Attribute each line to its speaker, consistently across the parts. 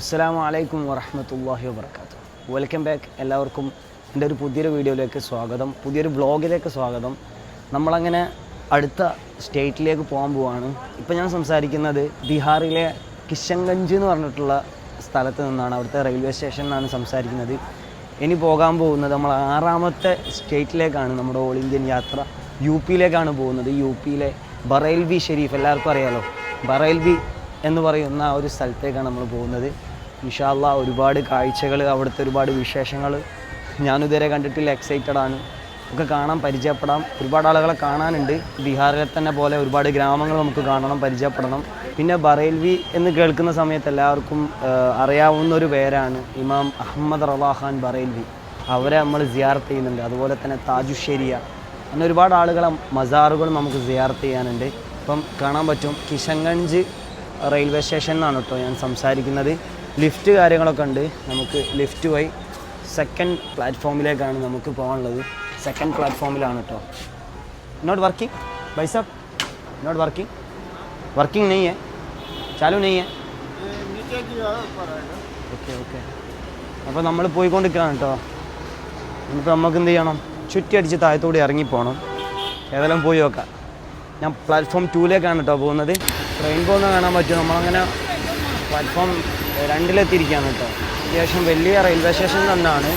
Speaker 1: അസ്സാം വലൈക്കും വറഹമത്തല്ലാഹി വാബർക്കാത്തു വെൽക്കം ബാക്ക് എല്ലാവർക്കും എന്റെ ഒരു പുതിയൊരു വീഡിയോയിലേക്ക് സ്വാഗതം. പുതിയൊരു വ്ളോഗിലേക്ക് സ്വാഗതം. നമ്മളങ്ങനെ അടുത്ത സ്റ്റേറ്റിലേക്ക് പോകാൻ പോവാണ്. ഇപ്പം ഞാൻ സംസാരിക്കുന്നത് ബീഹാറിലെ കിഷൻഗഞ്ച് എന്ന് പറഞ്ഞിട്ടുള്ള സ്ഥലത്ത് നിന്നാണ്. അവിടുത്തെ റെയിൽവേ സ്റ്റേഷനിലാണ് സംസാരിക്കുന്നത്. ഇനി പോകാൻ പോകുന്നത് നമ്മൾ ആറാമത്തെ സ്റ്റേറ്റിലേക്കാണ്. നമ്മുടെ ഓൾ ഇന്ത്യൻ യാത്ര യു പിയിലേക്കാണ് പോകുന്നത്. യു പിയിലെ ബറൈൽവി ഷെരീഫ്. എല്ലാവർക്കും അറിയാലോ? ബറൈൽവി എന്ന് പറയുന്ന ആ ഒരു സ്ഥലത്തേക്കാണ് നമ്മൾ പോകുന്നത്. ഇൻഷാല്ല ഒരുപാട് കാഴ്ചകൾ അവിടുത്തെ ഒരുപാട് വിശേഷങ്ങൾ ഞാനിതുവരെ കണ്ടിട്ടില്ല എക്സൈറ്റഡ് ആണ്. ഒക്കെ കാണാൻ പരിചയപ്പെടാം. ഒരുപാട് ആളുകളെ കാണാനുണ്ട്. ബീഹാറിലെ തന്നെ പോലെ ഒരുപാട് ഗ്രാമങ്ങൾ നമുക്ക് കാണണം പരിചയപ്പെടണം. പിന്നെ ബറേൽവി എന്ന് കേൾക്കുന്ന സമയത്ത് എല്ലാവർക്കും അറിയാവുന്ന ഒരു പേരാണ് ഇമാം അഹമ്മദ് റവാഹാൻ ബറേൽവി. അവരെ നമ്മൾ സിയാർത്ത് ചെയ്യുന്നുണ്ട്. അതുപോലെ തന്നെ താജുശ്ശേരിയ അങ്ങനെ ഒരുപാട് ആളുകളെ മസാറുകൾ നമുക്ക് സിയാർത്ത് ചെയ്യാനുണ്ട്. ഇപ്പം കാണാൻ പറ്റും കിഷൻഗഞ്ച് റെയിൽവേ സ്റ്റേഷനിലാണ് കേട്ടോ ഞാൻ സംസാരിക്കുന്നത്. ലിഫ്റ്റ് കാര്യങ്ങളൊക്കെ ഉണ്ട് നമുക്ക് ലിഫ്റ്റ് വഴി സെക്കൻഡ് പ്ലാറ്റ്ഫോമിലേക്കാണ് നമുക്ക് പോകാനുള്ളത് സെക്കൻഡ് പ്ലാറ്റ്ഫോമിലാണ് കേട്ടോ not working ബൈസബ് not working working नहीं है चालू नहीं है ഓക്കെ ഓക്കെ അപ്പോൾ നമ്മൾ പോയിക്കൊണ്ടിരിക്കുകയാണ് കേട്ടോ ഇനിയിപ്പോൾ നമുക്ക് എന്ത് ചെയ്യണം ചുറ്റി അടിച്ച് താഴത്തോടെ ഇറങ്ങിപ്പോകണം ഏതെല്ലാം പോയി നോക്കാം ഞാൻ പ്ലാറ്റ്ഫോം ടൂയിലേക്കാണ് കേട്ടോ പോകുന്നത് ട്രെയിൻ പോകുന്ന കാണാൻ പറ്റും നമ്മളങ്ങനെ പ്ലാറ്റ്ഫോം രണ്ടിലെത്തിയിരിക്കുകയാണ് കേട്ടോ. അത്യാവശ്യം വലിയ റെയിൽവേ സ്റ്റേഷൻ തന്നെയാണ്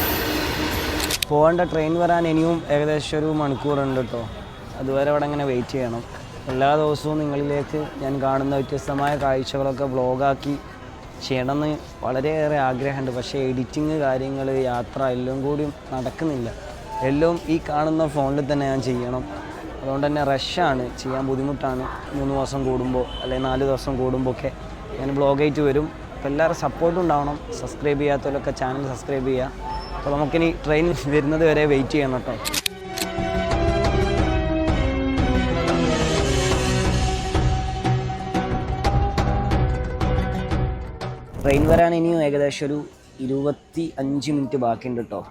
Speaker 1: പോകേണ്ട ട്രെയിൻ വരാൻ ഇനിയും ഏകദേശം ഒരു മണിക്കൂറുണ്ട് കേട്ടോ. അതുവരെ അവിടെ ഇങ്ങനെ വെയിറ്റ് ചെയ്യണം. എല്ലാ ദിവസവും നിങ്ങളിലേക്ക് ഞാൻ കാണുന്ന വ്യത്യസ്തമായ കാഴ്ചകളൊക്കെ വ്ളോഗാക്കി ചെയ്യണമെന്ന് വളരെയേറെ ആഗ്രഹമുണ്ട്. പക്ഷേ എഡിറ്റിങ് കാര്യങ്ങൾ യാത്ര എല്ലാം കൂടി നടക്കുന്നില്ല. എല്ലാം ഈ കാണുന്ന ഫോണിൽ തന്നെ ഞാൻ ചെയ്യണം. അതുകൊണ്ട് തന്നെ റഷാണ് ചെയ്യാൻ ബുദ്ധിമുട്ടാണ്. മൂന്ന് ദിവസം കൂടുമ്പോൾ അല്ലെങ്കിൽ നാല് ദിവസം കൂടുമ്പോൾ ഒക്കെ ഞാൻ ബ്ലോഗായിട്ട് വരും. അപ്പോൾ എല്ലാവരും സപ്പോർട്ടും ഉണ്ടാവണം. സബ്സ്ക്രൈബ് ചെയ്യാത്തവരൊക്കെ ചാനൽ സബ്സ്ക്രൈബ് ചെയ്യുക. അപ്പോൾ നമുക്കിനി ട്രെയിൻ വരുന്നത് വരെ വെയിറ്റ് ചെയ്യണം കേട്ടോ. ട്രെയിൻ വരാൻ ഇനിയും ഏകദേശം ഒരു ഇരുപത്തി അഞ്ച് മിനിറ്റ് ബാക്കിയുണ്ട് കേട്ടോ.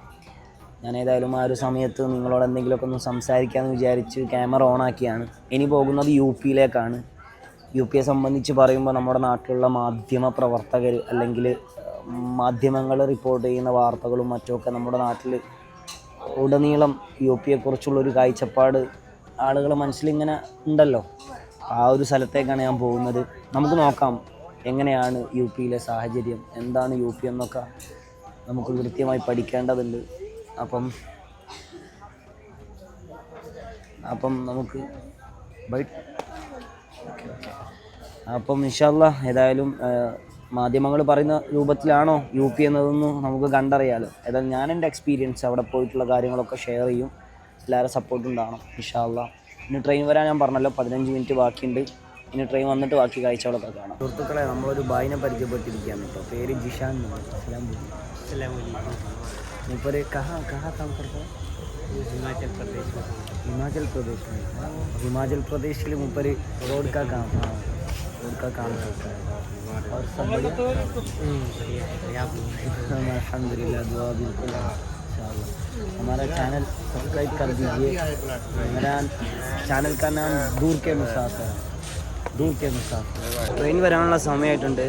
Speaker 1: ഞാൻ ഏതായാലും ആ ഒരു സമയത്ത് നിങ്ങളോട് എന്തെങ്കിലുമൊക്കെ ഒന്ന് സംസാരിക്കാമെന്ന് വിചാരിച്ച് ക്യാമറ ഓൺ ആക്കിയാണ്. ഇനി പോകുന്നത് യു പിയിലേക്കാണ് യു പിയെ സംബന്ധിച്ച് പറയുമ്പോൾ നമ്മുടെ നാട്ടിലുള്ള മാധ്യമ പ്രവർത്തകർ അല്ലെങ്കിൽ മാധ്യമങ്ങൾ റിപ്പോർട്ട് ചെയ്യുന്ന വാർത്തകളും മറ്റുമൊക്കെ നമ്മുടെ നാട്ടിൽ ഉടനീളം യു പി ഒരു കാഴ്ചപ്പാട് ആളുകൾ മനസ്സിലിങ്ങനെ ഉണ്ടല്ലോ. ആ ഒരു സ്ഥലത്തേക്കാണ് ഞാൻ പോകുന്നത്. നമുക്ക് നോക്കാം എങ്ങനെയാണ് യു പിയിലെ സാഹചര്യം എന്താണ് യു പി എന്നൊക്കെ നമുക്ക് കൃത്യമായി പഠിക്കേണ്ടതുണ്ട്. അപ്പം അപ്പം നമുക്ക് ബൈ അപ്പം ഇൻഷാല്ല ഏതായാലും മാധ്യമങ്ങൾ പറയുന്ന രൂപത്തിലാണോ യു പി എന്നതൊന്നും നമുക്ക് കണ്ടറിയാലോ. ഏതായാലും ഞാൻ എന്റെ എക്സ്പീരിയൻസ് അവിടെ പോയിട്ടുള്ള കാര്യങ്ങളൊക്കെ ഷെയർ ചെയ്യും. എല്ലാവരും സപ്പോർട്ട് ഉണ്ടാവണം ഇൻഷാല്ല ഇനി ട്രെയിൻ വരാൻ ഞാൻ പറഞ്ഞല്ലോ പതിനഞ്ച് മിനിറ്റ് ബാക്കിയുണ്ട്. ഇനി ട്രെയിൻ വന്നിട്ട് ബാക്കി കാഴ്ചകളൊക്കെ കാണാം. സുഹൃത്തുക്കളെ നമ്മളൊരു ബായിനെ പരിചയപ്പെട്ടിരിക്കുകയാണ് കേട്ടോ. പേര് ജിഷാൻ ഇപ്പോൾ ഒരു കഹ കഹ
Speaker 2: താമസം ഹിമാചൽ പ്രദേശ്.
Speaker 1: हिमाचल प्रदेश में। हिमाचल प्रदेश के लिए ऊपर ही रोड का काम हाँ रोड का काम करता है। और सब बढ़िया।
Speaker 2: हम्म।
Speaker 1: अलहमदिल्ला दुआ बिल्कुल हमारा चैनल सब्सक्राइब कर दीजिए। मेरा चैनल का नाम दूर के मुसाफिर। है ട്രെയിൻ വരാനുള്ള സമയമായിട്ടുണ്ട്.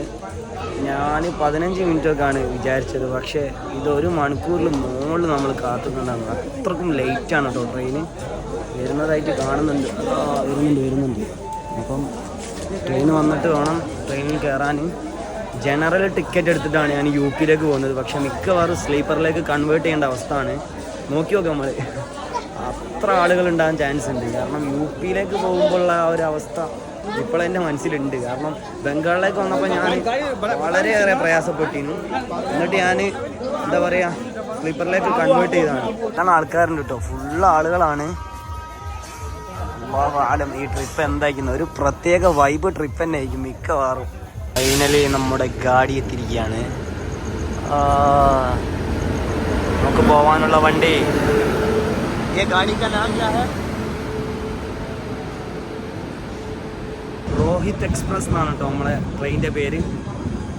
Speaker 1: ഞാൻ പതിനഞ്ച് മിനിറ്റൊക്കെയാണ് വിചാരിച്ചത്. പക്ഷേ ഇത് ഒരു മണിക്കൂറിൽ മുകളിൽ നമ്മൾ കാത്തുന്നുണ്ടാകും അത്രക്കും ലേറ്റാണ് കേട്ടോ ട്രെയിൻ വരുന്നതായിട്ട് കാണുന്നുണ്ട്. വരുന്നുണ്ട് വരുന്നുണ്ട്. അപ്പം ട്രെയിൻ വന്നിട്ട് വേണം ട്രെയിനിൽ കയറാൻ ജനറൽ ടിക്കറ്റ് എടുത്തിട്ടാണ് ഞാൻ യു പിയിലേക്ക് പോകുന്നത്. പക്ഷെ മിക്കവാറും സ്ലീപ്പറിലേക്ക് കൺവേർട്ട് ചെയ്യേണ്ട അവസ്ഥയാണ്. നോക്കി നോക്കാം നമ്മൾ അത്ര ആളുകൾ ഉണ്ടാകാൻ ചാൻസ് ഉണ്ട് കാരണം യു പിയിലേക്ക് പോകുമ്പോഴുള്ള ആ ഒരു അവസ്ഥ ഇപ്പോൾ എൻ്റെ മനസ്സിലുണ്ട് കാരണം ബംഗാളിലേക്ക് വന്നപ്പോൾ ഞാൻ വളരെയേറെ പ്രയാസപ്പെട്ടിരുന്നു എന്നിട്ട് ഞാൻ എന്താ പറയുക സ്ലീപ്പറിലേക്ക് കൺവേർട്ട് ചെയ്തതാണ് കാരണം ആൾക്കാരുണ്ട് കേട്ടോ ഫുള്ള് ആളുകളാണ് അല്ലാഹു ആലം ഈ ട്രിപ്പ് എന്തായിരിക്കുന്നു ഒരു പ്രത്യേക വൈബ് ട്രിപ്പ് തന്നെ ആയിരിക്കും മിക്കവാറും ഫൈനലി നമ്മുടെ ഗാഡി എത്തിയിരിക്കുകയാണ് ആ, നമുക്ക് പോവാനുള്ള വണ്ടി ये गाड़ी का नाम क्या है രോഹിത് എക്സ്പ്രസ് എന്നാണ് കേട്ടോ നമ്മളെ ട്രെയിനിന്റെ പേര്.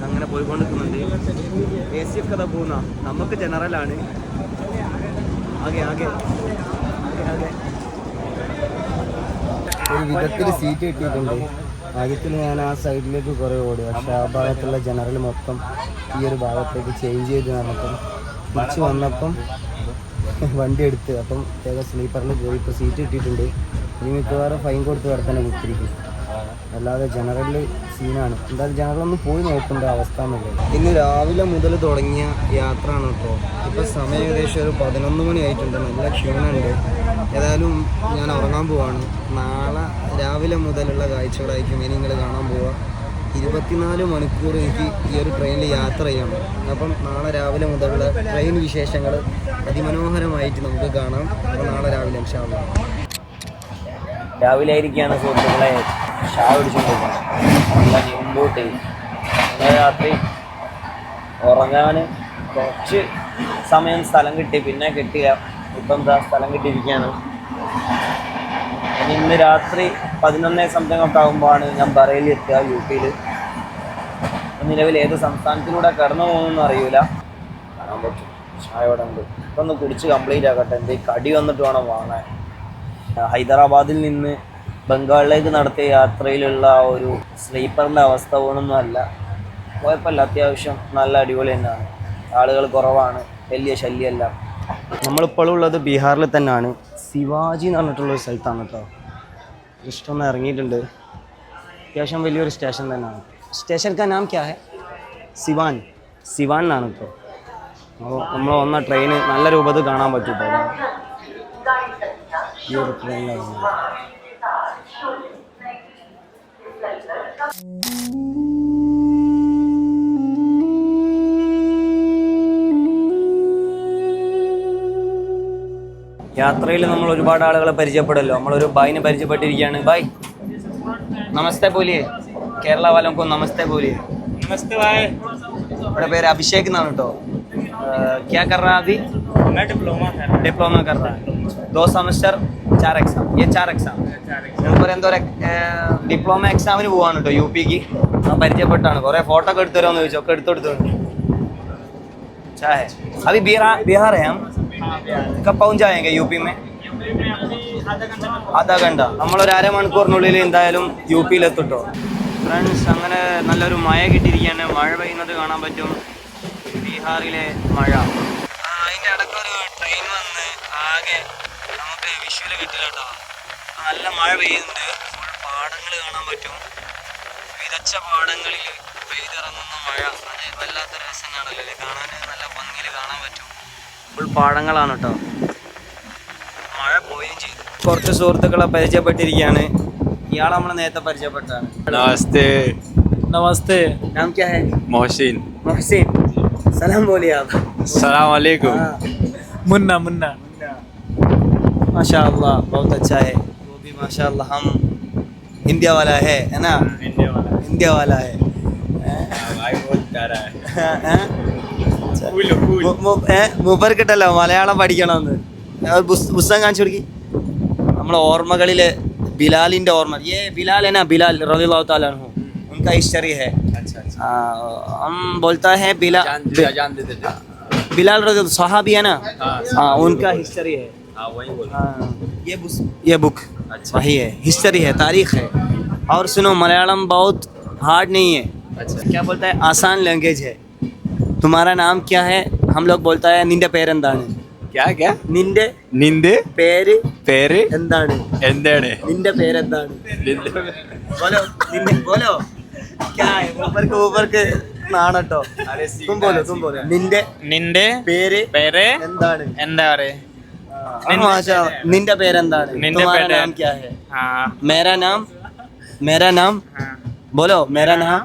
Speaker 1: അങ്ങനെ പോയിക്കൊണ്ടിരിക്കുന്നുണ്ട്. എ സി ഒക്കെ കഥ പോകുന്ന നമുക്ക് ജനറലാണ് ആകെ ആകെ ആകെ
Speaker 2: ഒരു വിധത്തിൽ സീറ്റ് കിട്ടിയിട്ടുണ്ട്.
Speaker 1: ആദ്യത്തിൽ ഞാൻ ആ സൈഡിലേക്ക് കുറേ ഓടി. പക്ഷെ ആ ഭാഗത്തുള്ള ജനറൽ മൊത്തം ഈ ഒരു ഭാഗത്തേക്ക് ചേഞ്ച് ചെയ്ത് നടന്നപ്പം തിരിച്ച് വന്നപ്പം വണ്ടി എടുത്ത് അപ്പം സ്ലീപ്പറിൽ കയറി ഇപ്പോൾ സീറ്റ് കിട്ടിയിട്ടുണ്ട്. ഇനി മിക്കവാറും ഫൈൻ കൊടുത്ത് വേറെ തന്നെ കുത്തിരിക്കും അല്ലാതെ ജനറലി സീനാണ് എന്തായാലും ജനറൽ ഒന്ന് പോയി നോക്കേണ്ട അവസ്ഥ എന്നുള്ളത് ഇന്ന് രാവിലെ മുതൽ തുടങ്ങിയ യാത്രയാണ് ആണ് കേട്ടോ ഇപ്പോൾ സമയം ഏകദേശം ഒരു പതിനൊന്ന് മണി ആയിട്ടുണ്ട്. നല്ല ക്ഷീണമുണ്ട്. ഏതായാലും ഞാൻ ഉറങ്ങാൻ പോവാണ്. നാളെ രാവിലെ മുതലുള്ള കാഴ്ചകളായിരിക്കും ഇനി നിങ്ങൾ കാണാൻ പോവുക. ഇരുപത്തിനാല് മണിക്കൂർ എനിക്ക് ഈ ഒരു ട്രെയിനിൽ യാത്ര ചെയ്യണം അപ്പം നാളെ രാവിലെ മുതലുള്ള ട്രെയിൻ വിശേഷങ്ങൾ അതിമനോഹരമായിട്ട് നമുക്ക് കാണാം. അപ്പോൾ നാളെ രാവിലെ ഇൻഷാല്ല രാവിലെ ആയിരിക്കുകയാണ് സുഹൃത്തുക്കളെ. ഷാ പിടിച്ചുകൊണ്ടിരിക്കുന്നത് മുമ്പോട്ട് ഇന്നലെ രാത്രി ഉറങ്ങാൻ കുറച്ച് സമയം സ്ഥലം കിട്ടി പിന്നെ കിട്ടിയ ഇപ്പം എന്താ സ്ഥലം കിട്ടിയിരിക്കുകയാണ്. ഇനി ഇന്ന് രാത്രി പതിനൊന്നേ സംതിങ് ഒക്കെ ആകുമ്പോഴാണ് ഞാൻ ബറയിൽ എത്തുക യു പിയിൽ നിലവിൽ ഏത് സംസ്ഥാനത്തിലൂടെ കടന്നു പോകുന്നു അറിയൂല. കാണാൻ പറ്റും. ചായ ഇവിടെ ഉണ്ട്. ഇപ്പം ഒന്ന് കുടിച്ച് കംപ്ലീറ്റ് ആക്കട്ടെ. എന്തേ കടി വന്നിട്ട് വേണം വാങ്ങാൻ. ഹൈദരാബാദിൽ നിന്ന് ബംഗാളിലേക്ക് നടത്തിയ യാത്രയിലുള്ള ആ ഒരു സ്ലീപ്പറിന്റെ അവസ്ഥ പോലൊന്നും അല്ല. കുഴപ്പമില്ല അത്യാവശ്യം നല്ല അടിപൊളി തന്നെയാണ്. ആളുകൾ കുറവാണ് വലിയ ശല്യമല്ല. നമ്മളിപ്പോഴും ഉള്ളത് ബീഹാറിൽ തന്നെയാണ്. ശിവാജി എന്ന് പറഞ്ഞിട്ടുള്ളൊരു സ്ഥലത്താണ് കേട്ടോ. ജസ്റ്റ് ഇറങ്ങിയിട്ടുണ്ട്. അത്യാവശ്യം വലിയൊരു സ്റ്റേഷൻ തന്നെയാണ്. സ്റ്റേഷൻ കാ നാം ക്യാ ഹെ? സിവാൻ സിവാൻ എന്നാണ് ഇപ്പോൾ നമ്മൾ വന്ന ട്രെയിന് നല്ല രൂപത്തിൽ കാണാൻ പറ്റും കേട്ടോ ഈ ഒരു ട്രെയിനിലാണ് യാത്രയിൽ നമ്മൾ ഒരുപാട് ആളുകളെ പരിചയപ്പെടല്ലോ നമ്മളൊരു ബായിനെ പരിചയപ്പെട്ടിരിക്കുകയാണ്. ബായ്. നമസ്തേ പോലിയെ. കേരള വാലംകും നമസ്തേ പോലിയെ.
Speaker 2: നമസ്തേ ബായ്.
Speaker 1: ഇവിടെ പേര് അഭിഷേക് എന്നാണ് കേട്ടോ. ക്യാ കർ ഡിപ്ലോമ ഡിപ്ലോമ കർ ദോ semester H exam H R exam മൂപ്പര് എന്തോ ഡിപ്ലോമ എക്സാമിന് പോവാണ് കേട്ടോ യു പിക്ക് ഞാൻ പരിചയപ്പെട്ടാണ്. കുറെ ഫോട്ടോ ഒക്കെ എടുത്തു തരാമെന്ന് ചോദിച്ചു. ഒക്കെ എടുത്തെടുത്തു ചായ. അത് ബീഹാർ ബീഹാർ ഹേ കബ് ചായ യു പി മേ അതാ കണ്ട നമ്മളൊരു അരമണിക്കൂറിനുള്ളിൽ എന്തായാലും യു പിയിലെത്തിട്ടോ ഫ്രണ്ട്സ് അങ്ങനെ നല്ലൊരു മഴ കിട്ടിയിരിക്കുകയാണ്. മഴ പെയ്യുന്നത് കാണാൻ പറ്റും. ബീഹാറിലെ മഴ. അതിന്റെ അടക്കം ഒരു ട്രെയിൻ വന്ന് ആകെ കിട്ടില്ല കേട്ടോ നല്ല മഴ പെയ്യുന്നുണ്ട്. ഫുൾ പാടങ്ങൾ കാണാൻ പറ്റും. വിതച്ച പാടങ്ങളിൽ പെയ്തിറങ്ങുന്ന മഴ. അത് വല്ലാത്ത രസമാണല്ലോ അല്ലേ? കാണാൻ നല്ല ഭംഗിയിൽ കാണാൻ പറ്റും. ഫുൾ പാടങ്ങളാണ് കേട്ടോ മഴ പോവുകയും ചെയ്തു. കുറച്ച് സുഹൃത്തുക്കളെ പരിചയപ്പെട്ടിരിക്കുകയാണ്. ഇയാൾ നമ്മളെ നേരത്തെ പരിചയപ്പെട്ടാണ്
Speaker 3: നമസ്തേ.
Speaker 1: നമസ്തേ. നാം ക്യാ ഹേ? മൊഹസിൻ. മൊഹസിൻ. സലാം
Speaker 3: ബോലിയാ സലാം
Speaker 1: അലൈക്കും.
Speaker 2: മുന്ന മുന്ന.
Speaker 1: माशा अल्लाह बहुत अच्छा है वो भी माशा अल्लाह हम इंडिया वाला है है ना
Speaker 3: इंडिया वाला
Speaker 1: इंडिया वाला है
Speaker 3: भाई बहुत प्यारा है
Speaker 1: हैं? മു- മു- ഏ, മൂപ്പർക്കിട്ടല്ലോ മലയാളം പഠിക്കണമെന്ന് ഞാൻ ഒരു പുസ്ത- പുസ്തകം കാണിച്ചു കൊടുക്കി നമ്മളെ ഓർമ്മകളിലെ ബിലാലിന്റെ ഓർമ്മ ഏ ബിലാൽ है ना बिलाल रजी अल्लाह ताला अन्हु उनका हिस्ट्री है
Speaker 3: अच्छा अच्छा
Speaker 1: आ, हम बोलता है बिलाल
Speaker 3: जान दे जान दे देते
Speaker 1: बिलाल रजी सहाबी है ना
Speaker 3: हाँ
Speaker 1: हाँ उनका हिस्ट्री है
Speaker 3: हाँ वही बोल
Speaker 1: हाँ, ये बुस ये बुक
Speaker 3: अच्छा
Speaker 1: वही है हिस्ट्री है तारीख है और सुनो मलयालम बहुत हार्ड नहीं है
Speaker 3: अच्छा
Speaker 1: क्या बोलता है आसान लैंग्वेज है तुम्हारा नाम क्या है हम लोग बोलता है നിന്റെ പേരെന്താണ്
Speaker 3: क्या क्या
Speaker 1: നിന്റെ
Speaker 3: നിന്റെ
Speaker 1: പേര്
Speaker 3: പേര്
Speaker 1: എന്താണ്
Speaker 3: എന്താണ്
Speaker 1: നിന്റെ പേരെന്താണ്
Speaker 3: നിന്റെ
Speaker 1: बोलो നിന്റെ बोलो क्या है ऊपर के ऊपर के നാണട്ടോ
Speaker 3: अरे
Speaker 1: तुम बोलो तुम बोलो നിന്റെ
Speaker 2: നിന്റെ
Speaker 1: പേര്
Speaker 2: പേര്
Speaker 1: എന്താണ്
Speaker 2: എന്താ പറയാ
Speaker 1: हाँ, माशाल्लाह। നിന്റെ പേരെന്താണ്
Speaker 2: നിന്റെ
Speaker 1: तुम्हारा
Speaker 2: പേര്
Speaker 1: नाम क्या है
Speaker 2: ആ
Speaker 1: मेरा नाम मेरा नाम बोलो मेरा नाम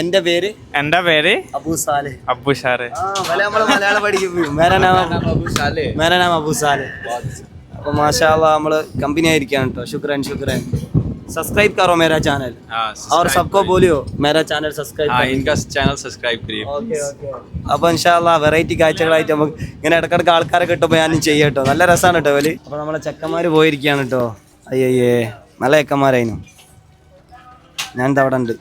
Speaker 1: എന്റെ പേര്
Speaker 2: എന്റെ പേര്
Speaker 1: അബു സാലെ
Speaker 2: അബ്ബു ഷാറ്
Speaker 1: ആ വല നമ്മള് മലയാളം പഠിക്കും മേരാ നാം
Speaker 3: बाबू साले
Speaker 1: മേരാ നാം അബു സാലെ അപ്പൊ മാഷാല്ല നമ്മള് കമ്പനി ആയിരിക്കാണ് കേട്ടോ ശുക്രൻ ശുക്രൻ സബ്സ്ക്രൈബ് करो मेरा चैनल
Speaker 3: हाँ
Speaker 1: और
Speaker 3: subscribe
Speaker 1: सबको
Speaker 3: करिए।
Speaker 1: बोलियो मेरा चैनल सब्सक्राइब
Speaker 3: हाँ इनका चैनल सब्सक्राइब करिए
Speaker 1: ഓക്കെ ഓക്കെ അപ്പൊ ഇൻഷാല്ല വെറൈറ്റി കാഴ്ചകളായിട്ട് നമുക്ക് ഇങ്ങനെ ഇടക്കിടക്ക് ആൾക്കാരെ കിട്ടുമ്പോൾ ഞാനും ചെയ്യും കേട്ടോ നല്ല രസമാണ് കേട്ടോ വലി അപ്പൊ നമ്മളെ ചെക്കന്മാര് പോയിരിക്കുകയാണ് കേട്ടോ അയ്യയ്യേ നല്ല ചെക്കന്മാരായിരുന്നു ഞാൻ എന്താ അവിടെ ഉണ്ട്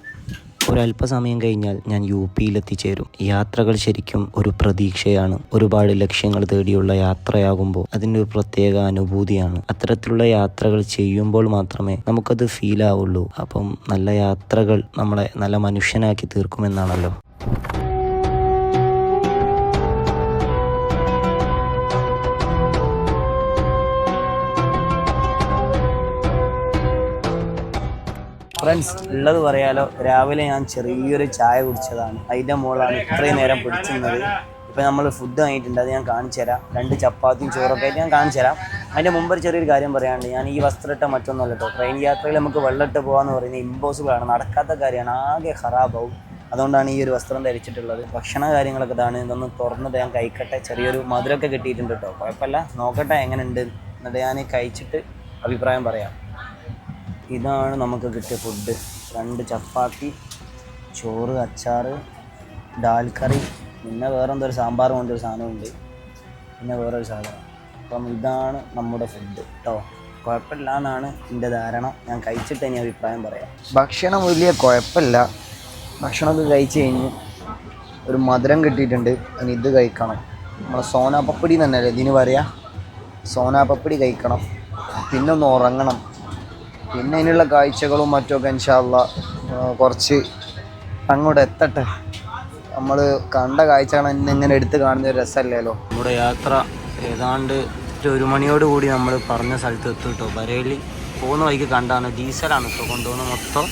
Speaker 1: ഒരല്പസമയം കഴിഞ്ഞാൽ ഞാൻ യു പിയിൽ എത്തിച്ചേരും യാത്രകൾ ശരിക്കും ഒരു പ്രതീക്ഷയാണ്. ഒരുപാട് ലക്ഷ്യങ്ങൾ തേടിയുള്ള യാത്രയാകുമ്പോൾ അതിന്റെ ഒരു പ്രത്യേക അനുഭൂതിയാണ്. അത്തരത്തിലുള്ള യാത്രകൾ ചെയ്യുമ്പോൾ മാത്രമേ നമുക്കത് ഫീൽ ആവുള്ളൂ. അപ്പം നല്ല യാത്രകൾ നമ്മളെ നല്ല മനുഷ്യനാക്കി തീർക്കുമെന്നാണല്ലോ. ഫ്രണ്ട്സ് ഉള്ളത് പറയാലോ രാവിലെ ഞാൻ ചെറിയൊരു ചായ കുടിച്ചതാണ്. അതിന്റെ മുകളാണ് ഇത്രയും നേരം പിടിച്ചിരുന്നത്. ഇപ്പം നമ്മൾ ഫുഡ് വാങ്ങിയിട്ടുണ്ട് അത് ഞാൻ കാണിച്ചു തരാം. രണ്ട് ചപ്പാത്തിയും ചോറൊക്കെ ആയിട്ട് ഞാൻ കാണിച്ചു തരാം. അതിന്റെ മുമ്പ് ചെറിയൊരു കാര്യം പറയാനുണ്ട്. ഞാൻ ഈ വസ്ത്രമിട്ട മറ്റൊന്നുമല്ല കേട്ടോ. ട്രെയിൻ യാത്രയിൽ നമുക്ക് വെള്ളമിട്ട് പോകാമെന്ന് പറയുന്നത് ഇമ്പോസിബിൾ ആണ്. നടക്കാത്ത കാര്യമാണ്. ആകെ ഖറാബാവും. അതുകൊണ്ടാണ് ഈ ഒരു വസ്ത്രം ധരിച്ചിട്ടുള്ളത്. ഭക്ഷണ കാര്യങ്ങളൊക്കെ ഇതാണ്. ഇതൊന്ന് തുറന്നിട്ട് ഞാൻ കഴിക്കട്ടെ. ചെറിയൊരു മധുരമൊക്കെ കിട്ടിയിട്ടുണ്ട് കേട്ടോ. കുഴപ്പമില്ല. നോക്കട്ടെ എങ്ങനെയുണ്ട് എന്നിട്ട് ഞാൻ കഴിച്ചിട്ട് അഭിപ്രായം പറയാം. ഇതാണ് നമുക്ക് കിട്ടിയ ഫുഡ് രണ്ട് ചപ്പാത്തി ചോറ് അച്ചാറ് ഡാൽ കറി പിന്നെ വേറെ ഒരു സാമ്പാർ കൊണ്ടൊരു സാധനമുണ്ട്. പിന്നെ വേറൊരു സാധനം. അപ്പം ഇതാണ് നമ്മുടെ ഫുഡ് കേട്ടോ കുഴപ്പമില്ല എന്നാണ് എന്റെ ധാരണ. ഞാൻ കഴിച്ചിട്ട് ഇനി അഭിപ്രായം പറയാം. ഭക്ഷണം വലിയ കുഴപ്പമില്ല. ഭക്ഷണമൊക്കെ കഴിച്ച് കഴിഞ്ഞ് ഒരു മധുരം കിട്ടിയിട്ടുണ്ട്. അതിന് ഇത് കഴിക്കണം. നമ്മളെ സോനാ പപ്പടി തന്നെയല്ലേ ഇതിന് പറയാ. സോനാ പപ്പടി കഴിക്കണം. പിന്നെ ഒന്ന് ഉറങ്ങണം. പിന്നെ അതിനുള്ള കാഴ്ചകളും മറ്റുമൊക്കെ ഇൻഷാല്ല കുറച്ച് അങ്ങോട്ട് എത്തട്ടെ. നമ്മൾ കണ്ട കാഴ്ചകൾ ഇങ്ങനെ എടുത്ത് കാണുന്ന ഒരു രസമല്ലല്ലോ നമ്മുടെ യാത്ര ഏതാണ്ട് ഒരു മണിയോട് കൂടി നമ്മൾ പറഞ്ഞ സ്ഥലത്ത് എത്തും കേട്ടോ ബരേലി പോകുന്ന വഴിക്ക് കണ്ടാണ്. ഡീസലാണ് ഇപ്പോൾ കൊണ്ടുപോകുന്ന മൊത്തം.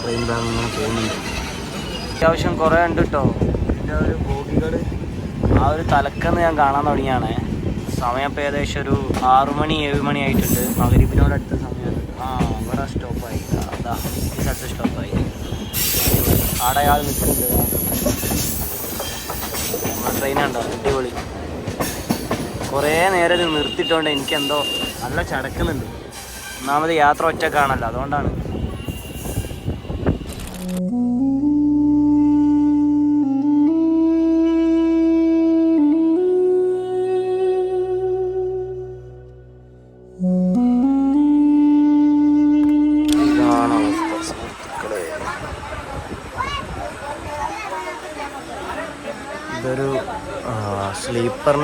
Speaker 1: ട്രെയിൻ ബാഗ് പോകുന്നുണ്ട്. അത്യാവശ്യം കുറേ ഉണ്ട് കേട്ടോ ഇതിന്റെ ഒരു ബോഗികൾ ആ ഒരു തലക്കെന്ന് ഞാൻ കാണാൻ തുടങ്ങിയാണ്. സമയം ഇപ്പോൾ ഏകദേശം ഒരു ആറു മണി ഏഴ് മണി ആയിട്ടുണ്ട്. മകരീബിനോട് അടുത്ത സമയമാണ് ആ അവിടെ സ്റ്റോപ്പായി അതാ ഈ സ്ഥലത്ത് സ്റ്റോപ്പായി ആടെ ആൾ നിൽക്കുന്നുണ്ട്. നമ്മുടെ ട്രെയിൻ ഉണ്ടോ അടിപൊളി. കുറേ നേരം ഇത് നിർത്തിയിട്ടുണ്ട് എനിക്കെന്തോ നല്ല ചടക്കുന്നുണ്ട്. ഒന്നാമത് യാത്ര ഒറ്റക്കാണല്ലോ അതുകൊണ്ടാണ്.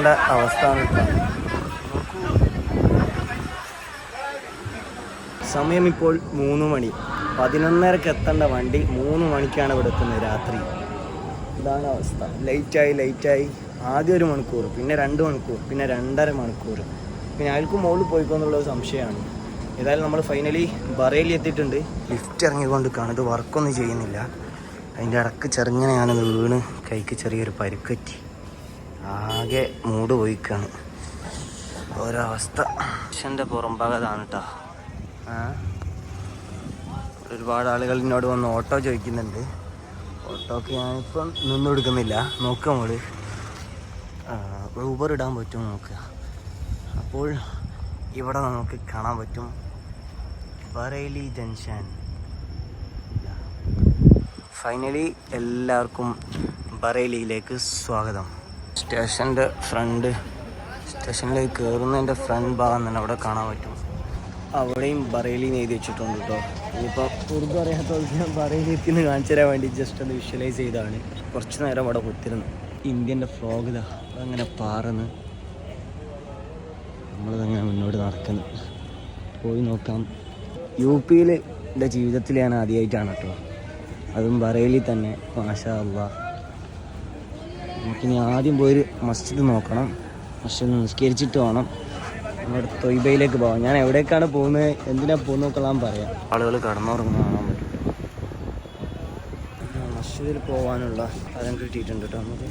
Speaker 1: സ്ലീപ്പറിന്റെ അവസ്ഥ സമയം ഇപ്പോൾ മൂന്ന് മണി. പതിനൊന്നരക്ക് എത്തേണ്ട വണ്ടി മൂന്ന് മണിക്കാണ് ഇവിടെ എത്തുന്നത് രാത്രി. ഇതാണ് അവസ്ഥ. ലൈറ്റായി ലൈറ്റായി ആദ്യം ഒരു മണിക്കൂർ പിന്നെ രണ്ട് മണിക്കൂർ പിന്നെ രണ്ടര മണിക്കൂർ. പിന്നെ അയാൾക്ക് മുകളിൽ പോയിക്കോന്നുള്ള ഒരു സംശയമാണ്. ഏതായാലും നമ്മൾ ഫൈനലി ബറേലി എത്തിയിട്ടുണ്ട്. ലിഫ്റ്റ് ഇറങ്ങിക്കൊണ്ട് കാണുന്നത് വർക്കൊന്നും ചെയ്യുന്നില്ല. അതിന്റെ ഇടയ്ക്ക് ചെറുങ്ങനെയാണ് വീണ് കൈക്ക് ചെറിയൊരു പരുക്കറ്റി ആകെ മൂട് പോയിക്കാണ്. ഒരവസ്ഥ. പക്ഷെ പുറംഭാഗത്താണ് കേട്ടോ ഒരുപാട് ആളുകൾ എന്നോട് വന്ന് ഓട്ടോ ചോദിക്കുന്നുണ്ട്. ഓട്ടോക്ക് ഞാനിപ്പം നിന്നു കൊടുക്കുന്നില്ല. നോക്കുക നമ്മൾ ഊബർ ഇടാൻ പറ്റുമോ നോക്കുക അപ്പോൾ ഇവിടെ നമുക്ക് കാണാൻ പറ്റും. ബറേലി ജംഗ്ഷൻ. ഫൈനലി എല്ലാവർക്കും ബറേലിയിലേക്ക് സ്വാഗതം. സ്റ്റേഷന്റെ ഫ്രണ്ട് സ്റ്റേഷനിലേക്ക് കയറുന്നതിന്റെ ഫ്രണ്ട് ഭാഗം തന്നെ അവിടെ കാണാൻ പറ്റും. അവിടെയും ബറേലി എഴുതി വെച്ചിട്ടുണ്ട് കേട്ടോ ഇനിയിപ്പോൾ ഉറുദു അറിയാത്തവർക്ക് ഞാൻ ബറേലി എത്തിന്ന് കാണിച്ചു തരാൻ വേണ്ടി ജസ്റ്റ് ഒന്ന് വിഷ്വലൈസ് ചെയ്താണ് കുറച്ച് നേരം അവിടെ കുത്തിരുന്നു. ഇന്ത്യന്റെ ഫ്ലോഗ് ഇതാ അതങ്ങനെ പാറുന്നു. നമ്മളിതങ്ങനെ മുന്നോട്ട് നടക്കുന്നു. പോയി നോക്കാം. യു പിയിൽ എന്റെ ജീവിതത്തിൽ ഞാൻ ആദ്യമായിട്ടാണ് കേട്ടോ അതും ബറേലി തന്നെ മാഷാ അള്ളാ. നമുക്കിനി ആദ്യം പോയൊരു മസ്ജിദ് നോക്കണം. മസ്ജിദ് നിസ്കരിച്ചിട്ട് വേണം. നമ്മുടെ തൊയ്ബയിലേക്ക് പോകാം. ഞാൻ എവിടേക്കാണ് പോകുന്നത്? എന്തിനാ പോകുന്നൊക്കെല്ലാം പറയാം. ആളുകൾ കടന്നുറങ്ങുന്ന കാണാൻ പറ്റും. മസ്ജിദിൽ പോകാനുള്ള സ്ഥലം കിട്ടിയിട്ടുണ്ട് കേട്ടോ നമുക്ക്.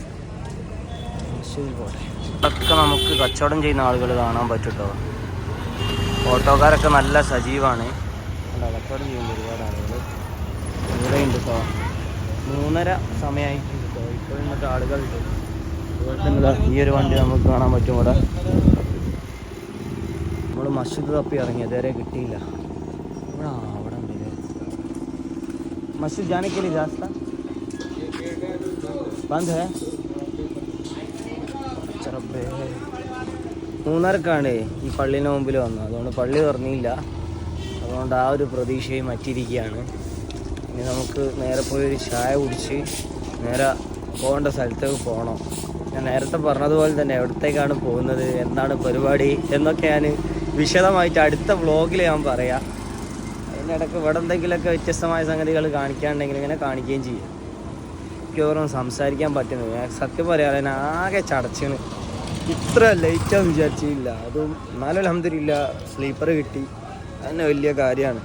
Speaker 1: മസ്ജിദിൽ പോട്ടെ. ഇതൊക്കെ നമുക്ക് കച്ചവടം ചെയ്യുന്ന ആളുകൾ കാണാൻ പറ്റും കേട്ടോ. ഓട്ടോക്കാരൊക്കെ നല്ല സജീവാണ്. കണ്ടോ, കച്ചവടം ചെയ്യുന്ന ഒരുപാട് ആളുകൾ ഇവിടെ ഉണ്ട് കേട്ടോ. മൂന്നര സമയമായിട്ടുണ്ട് ഈ ഒരു വണ്ടി നമുക്ക് കാണാൻ പറ്റും ഇവിടെ. നമ്മൾ മസ്ജിദ് തപ്പി ഇറങ്ങി ഇതുവരെ കിട്ടിയില്ല. അവിടെ മസ്ജിദ് ജാനക്കലി രാസ്ത ബന്ദ് മൂന്നാർക്കാണ് ഈ പള്ളിന്റെ മുമ്പിൽ വന്നത്. അതുകൊണ്ട് പള്ളി തുറന്നില്ല. അതുകൊണ്ട് ആ ഒരു പ്രതീക്ഷയും മറ്റിരിക്കുകയാണ്. ഇനി നമുക്ക് നേരെ പോയി ഒരു ചായ കുടിച്ച് നേരെ പോകേണ്ട സ്ഥലത്തേക്ക് പോകണം. ഞാൻ നേരത്തെ പറഞ്ഞതുപോലെ തന്നെ എവിടത്തേക്കാണ് പോകുന്നത് എന്താണ് പരിപാടി എന്നൊക്കെ ഞാൻ വിശദമായിട്ട് അടുത്ത വ്ളോഗിൽ ഞാൻ പറയാം. അതിന്റെ ഇടയ്ക്ക് ഇവിടെ എന്തെങ്കിലുമൊക്കെ വ്യത്യസ്തമായ സംഗതികൾ കാണിക്കാണ്ടെങ്കിൽ ഇങ്ങനെ കാണിക്കുകയും ചെയ്യും. മിക്കവാറും സംസാരിക്കാൻ പറ്റുന്നത്. ഞാൻ സത്യം പറയാതെ ഞാൻ ആകെ ചടച്ചിന്. ഇത്ര ലൈറ്റാന്ന് വിചാരിച്ചില്ല. അതും എന്നാലും അലഹമില്ല സ്ലീപ്പർ കിട്ടി. അതന്നെ വലിയ കാര്യമാണ്.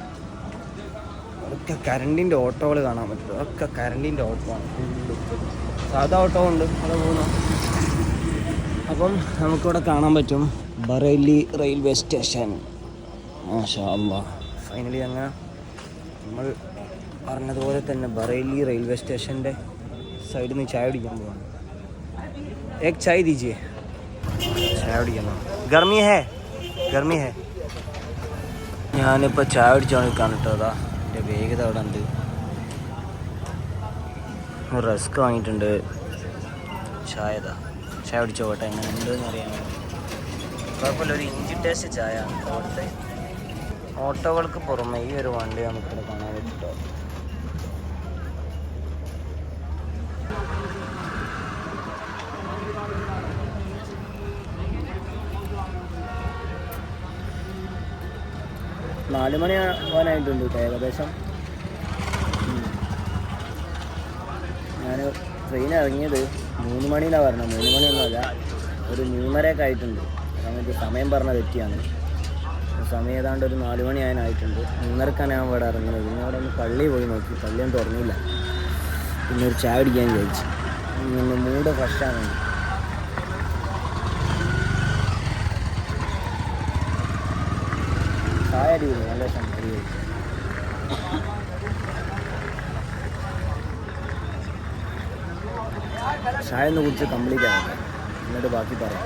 Speaker 1: അതൊക്കെ കറണ്ടിന്റെ ഓട്ടോകൾ കാണാൻ പറ്റും. അതൊക്കെ കറണ്ടിന്റെ ഓട്ടോ ആണ്. സാധാ ഓട്ടോ ഉണ്ട്. അത് പോകുന്നു അപ്പം നമുക്കിവിടെ കാണാൻ പറ്റും ബറേലി റെയിൽവേ സ്റ്റേഷൻ. മാഷാ അള്ളാ ഫൈനലി അങ്ങനെ നമ്മൾ പറഞ്ഞതുപോലെ തന്നെ ബറേലി റെയിൽവേ സ്റ്റേഷന്റെ സൈഡിൽ നിന്ന് ചായ കുടിക്കാൻ പോവാണ്. ഏക് ചായ ദീജിയെ. ചായ കുടിക്കണം ഗർമി ഹേ? ഗർമി ഹേ? ഞാനിപ്പോൾ ചായ കുടിച്ചാണ് കേട്ടോ അതാ എന്റെ വേഗത അവിടെ ഉണ്ട് റസ്ക് വാങ്ങിയിട്ടുണ്ട്. ചായ ഇതാ. ചായ കുടിച്ചോ പോട്ടെ. എങ്ങനെ ഉണ്ട് എന്ന് അറിയാൻ കുഴപ്പമില്ല ഒരു ഇഞ്ചി ടേസ്റ്റ് ചായ ഓട്ടോ ഓട്ടോകൾക്ക് പുറമെ ഈ ഒരു വണ്ടി നമുക്കിവിടെ കാണാൻ പറ്റുമോ നാല് മണി ആവാനായിട്ടുണ്ട് ഏകദേശം. ഞാൻ ട്രെയിൻ ഇറങ്ങിയത് മൂന്ന് മണിയിലാണ് പറഞ്ഞത് മൂന്ന് മണിയൊന്നുമല്ല. ഒരു മൂന്നരയൊക്കെ ആയിട്ടുണ്ട്. സമയത്ത് സമയം പറഞ്ഞ തെറ്റിയാണ്. സമയം ഏതാണ്ട് ഒരു നാല് മണി ആയിട്ടുണ്ട്. മൂന്നരക്കാണ് ഞാൻ ഇവിടെ ഇറങ്ങുന്നത്. പിന്നെ അവിടെ ഒന്ന് പള്ളി പോയി നോക്കി. പള്ളിയൊന്നും തുറന്നില്ല. പിന്നെ ഒരു ചായ പിടിക്കാൻ വിചാരിച്ചു. പിന്നെ മൂഡ് ഫ്രഷാണ് ചായ അടിപൊളി ചായ ഒന്ന് കുടിച്ച് കംപ്ലീറ്റ് ആവട്ടെ എന്നിട്ട് ബാക്കി പറയാം.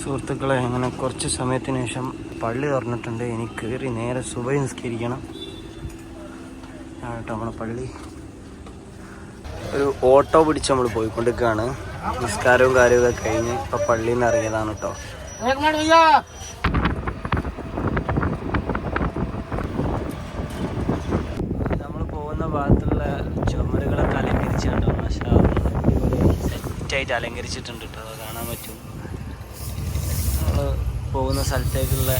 Speaker 1: സുഹൃത്തുക്കളെ അങ്ങനെ കുറച്ച് സമയത്തിന് ശേഷം പള്ളി തുറന്നിട്ടുണ്ട്. എനിക്ക് കയറി നേരെ സുബൈ നിസ്കരിക്കണം. കേട്ടോ നമ്മളെ പള്ളി. ഒരു ഓട്ടോ പിടിച്ച് നമ്മൾ പോയിക്കൊണ്ടിരിക്കുകയാണ്. നിസ്കാരവും കാര്യമൊക്കെ കഴിഞ്ഞ് ഇപ്പം പള്ളിയിൽ നിന്ന് ഇറങ്ങിയതാണ് കേട്ടോ. നമ്മൾ പോകുന്ന ഭാഗത്തുള്ള ചുമരുകളൊക്കെ അലങ്കരിച്ചുണ്ടോ സെറ്റായിട്ട് അലങ്കരിച്ചിട്ടുണ്ട് കേട്ടോ. കാണാൻ പറ്റും. നമ്മൾ പോകുന്ന സ്ഥലത്തേക്കുള്ള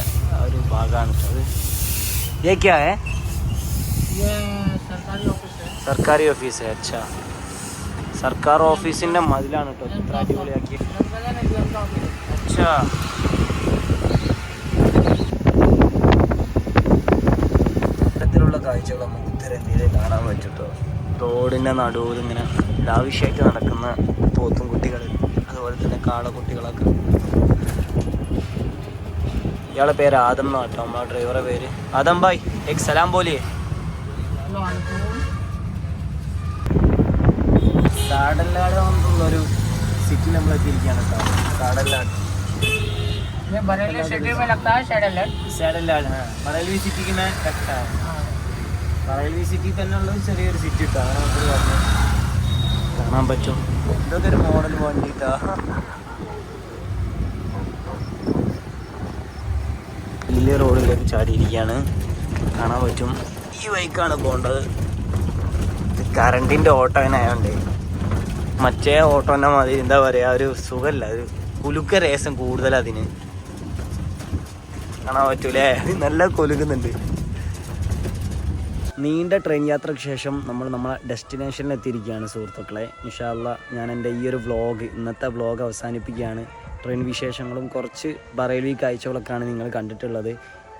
Speaker 1: ഒരു ഭാഗമാണ് കേട്ടോ അത്. ഏക്കാ സർക്കാർ സർക്കാരി ഓഫീസ്. അച്ഛാ. സർക്കാർ ഓഫീസിന്റെ മതിലാണ് കേട്ടോ. ഇത്ര അടിപൊളിയാക്കി അച്ഛാ. കാഴ്ചകൾ നമുക്ക് ഉത്തരേന്ത്യയിൽ കാണാൻ പറ്റും കേട്ടോ തോടിൻ്റെ നടുവിൽ ഇങ്ങനെ ലാവിഷ്യായിട്ട് നടക്കുന്ന പോത്തും കുട്ടികൾ അതുപോലെ തന്നെ കാളക്കുട്ടികളൊക്കെ ഇയാളെ പേര് ആദം എന്നാ കേട്ടോ നമ്മളെ ഡ്രൈവറെ പേര് ആദം ഭായ് എക് സലാം ബോലിയേ കാടല്ലാട് ഒരു സിറ്റി നമ്മൾ എത്തിയിരിക്കുകയാണ് കേട്ടോ കാടല്ലാട്
Speaker 4: ये बरेली सिटी में लगता है शेडल
Speaker 1: സാഡല്ലാട് മറൈൽവി സിറ്റിക്ക് മറൈൽവി സിറ്റി തന്നെ ഉള്ള ഒരു ചെറിയൊരു സിറ്റി ഇട്ടോ അങ്ങനെ നമുക്ക് പറഞ്ഞു കാണാൻ പറ്റും ഇതൊക്കെ ഒരു മോഡൽ വണ്ടിട്ടാ? വലിയ റോഡിലേക്ക് ചാടിയിരിക്കുകയാണ്. കാണാൻ പറ്റും. ഈ ബൈക്കാണ് പോകേണ്ടത്. കറണ്ടിന്റെ ഓട്ടോ ആയതുകൊണ്ടേ മറ്റേ ഓട്ടോന്റെ മാതിരി എന്താ പറയുക ഒരു സുഖമല്ല ഒരു കുലുക്ക രേസം കൂടുതൽ അതിന്. കാണാൻ പറ്റൂലേ? നല്ല കൊലുക്കുന്നുണ്ട് നീണ്ട ട്രെയിൻ യാത്രയ്ക്ക് ശേഷം നമ്മൾ നമ്മളെ ഡെസ്റ്റിനേഷനിൽ എത്തിയിരിക്കുകയാണ് സുഹൃത്തുക്കളെ. ഇൻഷാല്ല ഞാൻ എന്റെ ഈ ഒരു വ്ളോഗ് ഇന്നത്തെ വ്ളോഗ് അവസാനിപ്പിക്കുകയാണ്. ട്രെയിൻ വിശേഷങ്ങളും കുറച്ച് ബറേൽവി കാഴ്ചകളൊക്കെയാണ് നിങ്ങൾ കണ്ടിട്ടുള്ളത്.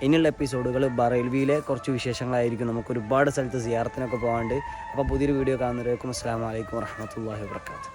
Speaker 1: ഇനിയുള്ള എപ്പിസോഡുകൾ ബറേൽവിയിലെ കുറച്ച് വിശേഷങ്ങളായിരിക്കും. നമുക്ക് ഒരുപാട് സ്ഥലത്ത് സിയാർത്തിനൊക്കെ പോകാണ്ട് അപ്പോൾ പുതിയൊരു വീഡിയോ കാണുന്നവരേക്കും അസ്സാം വലൈക്കും വർഹമത്തല്ലാഹി വാബർക്കാത്തു